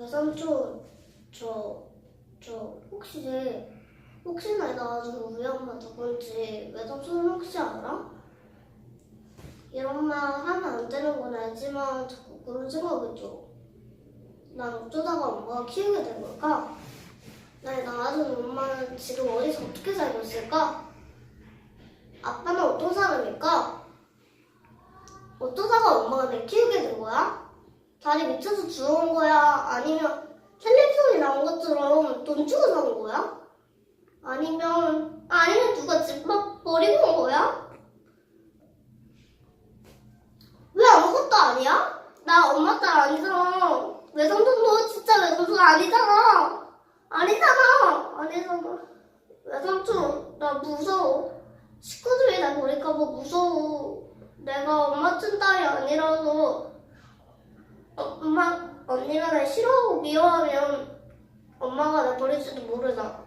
외삼촌 저, 저 혹시 혹시나 우리 엄마 누군지 외삼촌 혹시 알아? 이런 말 하면 안 되는 건 알지만 자꾸 그런 생각이 들어. 난 어쩌다가 엄마가 키우게 된 걸까? 나의 낳아준 엄마는 지금 어디서 어떻게 살고 있을까? 아빠는 어떤 사람일까? 어쩌다가 엄마가 내 키우게 된 거야? 다리 밑에서 주워온 거야? 나온 것처럼 돈 주고 산 거야? 아니면 아니면 누가 집밥 버리고 온 거야? 왜 아무것도 아니야? 나 엄마 딸 아니잖아. 외삼촌도 진짜 외삼촌 아니잖아. 아니잖아. 아니잖아. 외삼촌 나 무서워. 식구들이 나 버릴까봐 무서워. 내가 엄마 친 딸이 아니라서 엄마 언니가 날 싫어하고 미워하면 엄마가 나 버릴지도 모르잖아.